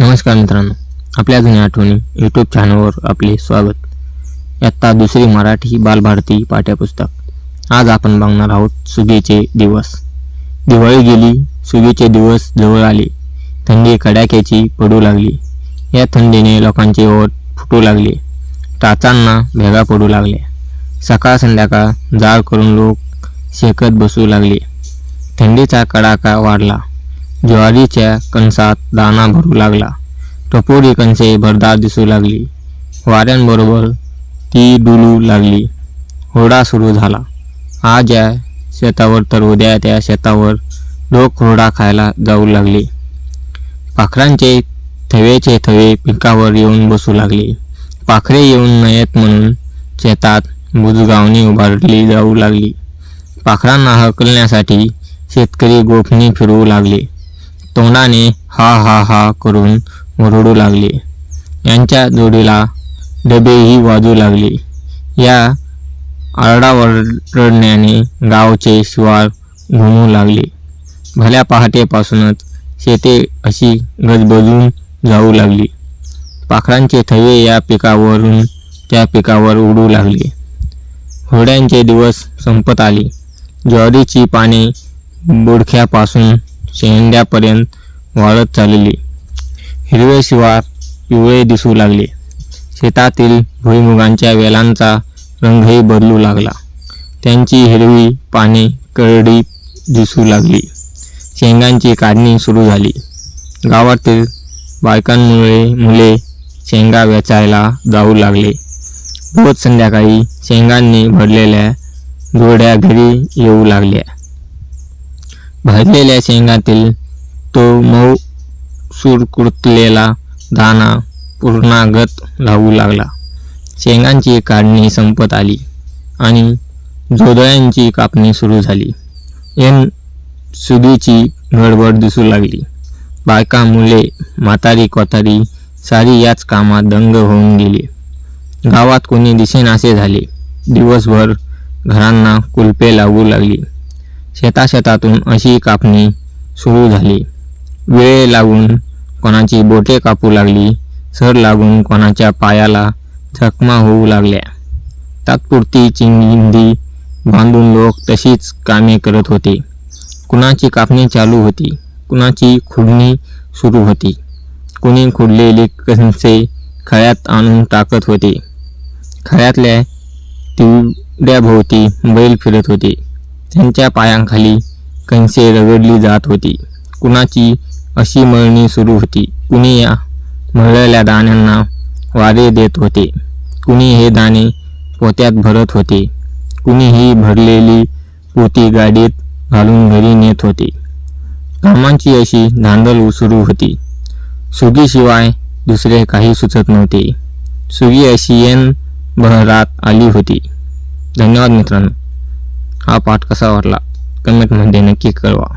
नमस्कार मित्रांनो आपल्या जुन्या आठवणी यूट्यूब चॅनलवर आपले स्वागत. आत्ता दुसरी मराठी बालभारती पाठ्यपुस्तक. आज आपण बघणार आहोत सुगीचे दिवस. दिवाळी गेली सुगीचे दिवस जवळ आले. थंडी कडाक्याची पडू लागली. या थंडीने लोकांचे ओठ फुटू लागले. टाचांना भेगा पडू लागल्या. सकाळ संध्याकाळ जाळ करून लोक शेकत बसू लागले. थंडीचा कडाका वाढला. ज्वारीच्या कणसात दाणा भरू लागला. टपोरी कणसे भरदार दिसू लागली. वाऱ्यांबरोबर ती डुलू लागली. होडा सुरू झाला. आज या शेतावर तर उद्या त्या शेतावर लोक होडा खायला जाऊ लागले. पाखरांचे थवेचे थवे पिकावर येऊन बसू लागले. पाखरे येऊन नयेत म्हणून शेतात बुजगावणी उभारली जाऊ लागली. पाखरांना हकलण्यासाठी शेतकरी गोफणी फिरवू लागले. तोंडाने हा हा हा करून ओरडू लागले. यांच्या जोडीला डबेही वाजू लागले. या आरडाओरडण्याने गावचे शिवार घुमू लागले. भल्या पहाटेपासूनच शेते अशी गजबजून जाऊ लागली. पाखरांचे थवे या पिकावरून त्या पिकावर उडू लागले. होड्यांचे दिवस संपत आले. ज्वारीची पाने बुडख्यापासून शेंड्यापर्यंत वाढत चालली. हिरवे शिवार पिवळे दिसू लागले. शेतातील भुईमुगांच्या वेलांचा रंगही बदलू लागला. त्यांची हिरवी पाने करडी दिसू लागली. शेंगांची काढणी सुरू झाली. गावातील बायकांमुळे मुले शेंगा वेचायला जाऊ लागले. रोज संध्याकाळी शेंगांनी भरलेल्या जोड्या घरी येऊ लागल्या. भरलेल्या शेंगातील तो मऊ सुरकुतलेला दाणा पूर्णागत लावू लागला. शेंगांची काढणी संपत आली आणि जोदळ्यांची कापणी सुरू झाली. एन सुगीची गडबड दिसू लागली. बायका मुले म्हातारी कोतारी सारी याच कामात दंग होऊन गेली. गावात कोणी दिसेनासे झाले. दिवसभर घरांना कुलपे लागू लागली. शेताशेतातून अशी कापणी सुरू झाली. वेळ लागून कोणाची बोटे कापू लागली सर लागून कोणाच्या पायाला जखमा होऊ लागल्या. तात्पुरती चिंगिंदी बांधून लोक तशीच कामे करत होते. कुणाची कापणी चालू होती कुणाची खुडणी सुरू होती. कुणी खुडलेली कंसे खळ्यात आणून टाकत होते. खळ्यातल्या तिवड्याभोवती बैल फिरत होते. त्यांच्या पायांखाली कणसे रगडली जात होती. कुणाची अशी मळणी सुरू होती? कुणी या मळलेल्या दाण्यांना वारे देत होते? कुणी हे दाणे पोत्यात भरत होते? कुणी ही भरलेली पोती गाडीत घालून घरी नेत होते? कामांची अशी धांदल सुरू होती. सुगीशिवाय दुसरे काही सुचत नव्हते. सुगी अशी येन बहरात आली होती. धन्यवाद मित्रांनो. हा पाठ कसा वाटला? कमेंटमध्ये नक्की कळवा.